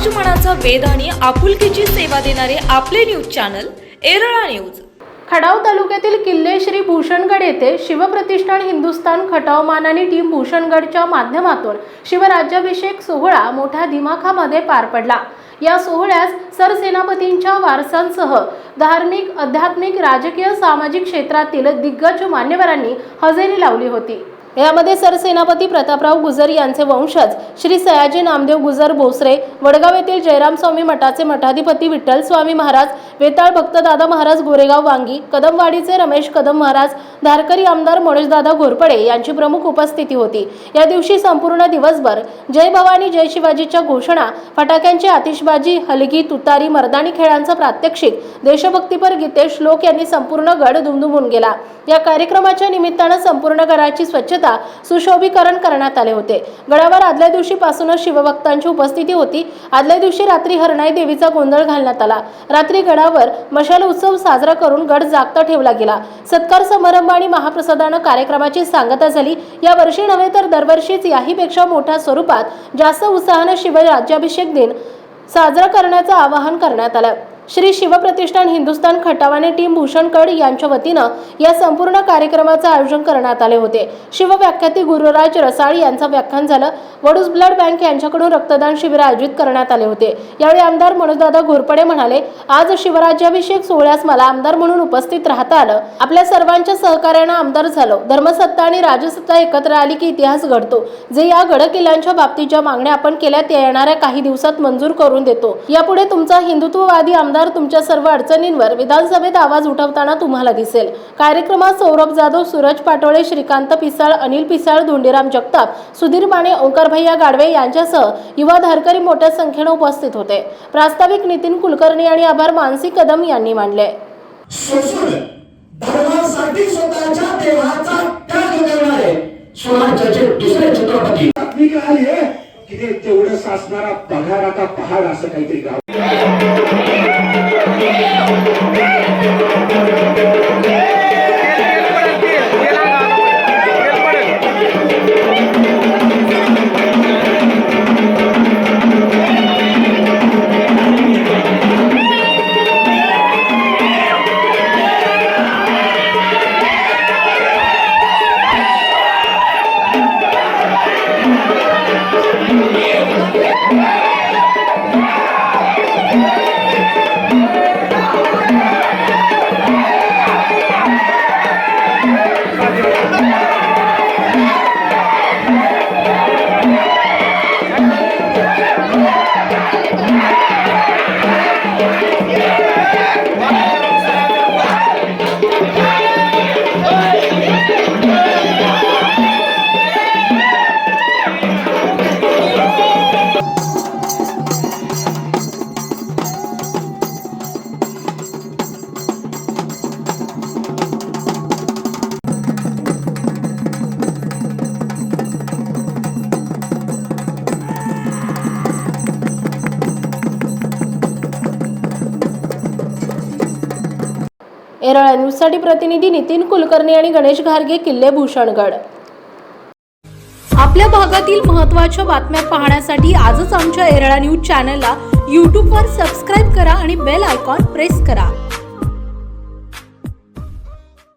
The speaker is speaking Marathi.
समाजमनाचा वेध आणि आपुलकीची सेवा देणारे आपले news channel Erala news. Khatav तालुक्यातील किल्ले श्री भूषणगड येथे शिवप्रतिष्ठान हिंदुस्थान खटावमान आणि टीम भूषणगडच्या माध्यमातून शिवराज्याभिषेक सोहळा मोठ्या दिमाखामध्ये पार पडला. या सोहळ्यास सरसेनापतींच्या वारसांसह धार्मिक आध्यात्मिक राजकीय सामाजिक क्षेत्रातील दिग्गज मान्यवरांनी हजेरी लावली होती. यामध्ये सरसेनापती प्रतापराव गुजर यांचे वंशज श्री सयाजी नामदेव गुजर भोसरे वडगाव येथील जयराम स्वामी मठाचे मठाधिपती विठ्ठल स्वामी महाराज वेताळ भक्तदादा महाराज गोरेगाव वांगी कदमवाडीचे रमेश कदम महाराज धारकरी आमदार मनोजदादा घोरपडे यांची प्रमुख उपस्थिती होती. या दिवशी संपूर्ण दिवसभर जय भवानी जय शिवाजीच्या घोषणा फटाक्यांची आतिषबाजी हलगी तुतारी मर्दानी खेळांचा प्रात्यक्षिक देशभक्तीपर गीते श्लोक यांनी संपूर्ण गड दुमदुमून गेला. या कार्यक्रमाच्या निमित्तानं संपूर्ण गडाची स्वच्छता सुशोभीकरण करण्यात आले होते. गडावर आदल्या दिवशीपासूनच शिवभक्तांची उपस्थिती होती. आदल्या दिवशी रात्री हरणाई देवीचा गोंधळ घालण्यात आला. रात्री गडावर मशाल उत्सव साजरा करून गड जागता ठेवला गेला. सत्कार समारंभ आणि महाप्रसादानं कार्यक्रमाची सांगता झाली. या वर्षी नव्हे तर दरवर्षीच याहीपेक्षा मोठ्या स्वरूपात जास्त उत्साहानं शिवराज्याभिषेक दिन साजरा करण्याचं आवाहन करण्यात आलं. श्री शिवप्रतिष्ठान हिंदुस्थान खटावाने टीम भूषणकड यांच्या वतीनं या संपूर्ण कार्यक्रमाचं आयोजन करण्यात आले होते. शिवव्याख्याती गुरुराज रसाळ यांचं व्याख्यान झालं. वडूज ब्लड बँक यांच्याकडून रक्तदान शिबिर आयोजित करण्यात आले होते. यावेळी आमदार मनोजदादा घोरपडे म्हणाले आज शिवराज्याभिषेक सोहळ्यास मला आमदार म्हणून उपस्थित राहता आलं. आपल्या सर्वांच्या सहकार्यानं आमदार झालो. धर्मसत्ता आणि राजसत्ता एकत्र आली की इतिहास घडतो. जे या गडकिल्ल्यांच्या बाबतीत ज्या मागण्या आपण केल्या त्या येणाऱ्या काही दिवसात मंजूर करून देतो. यापुढे तुमचा हिंदुत्ववादी आमदार तुमच्या सर्व अडचणींवर विधानसभेत आवाज उठवताना तुम्हाला दिसेल. कार्यक्रमात सौरभ जाधव सूरज पाटोळे श्रीकांत पिसाळ अनिल पिसाळ धोंडीराम जगताप सुधीर माने ओंकार भैया गाडवे यांच्यासह युवा धारकरी मोठ्या संख्येनं उपस्थित होते. प्रास्ताविक नितीन कुलकर्णी आणि आभार मानसी कदम यांनी मांडले तेवढं पगाराचा पहाड असं काहीतरी गाव. Thank you. एरळा न्यूजसाठी प्रतिनिधी नितीन कुलकर्णी आणि गणेश घारगे किल्ले भूषणगड. आपल्या भागातील महत्त्वाच्या बातम्या पाहण्यासाठी आजच आमच्या एरळा न्यूज चॅनलला यूट्यूबवर सबस्क्राईब करा आणि बेल आयकॉन प्रेस करा.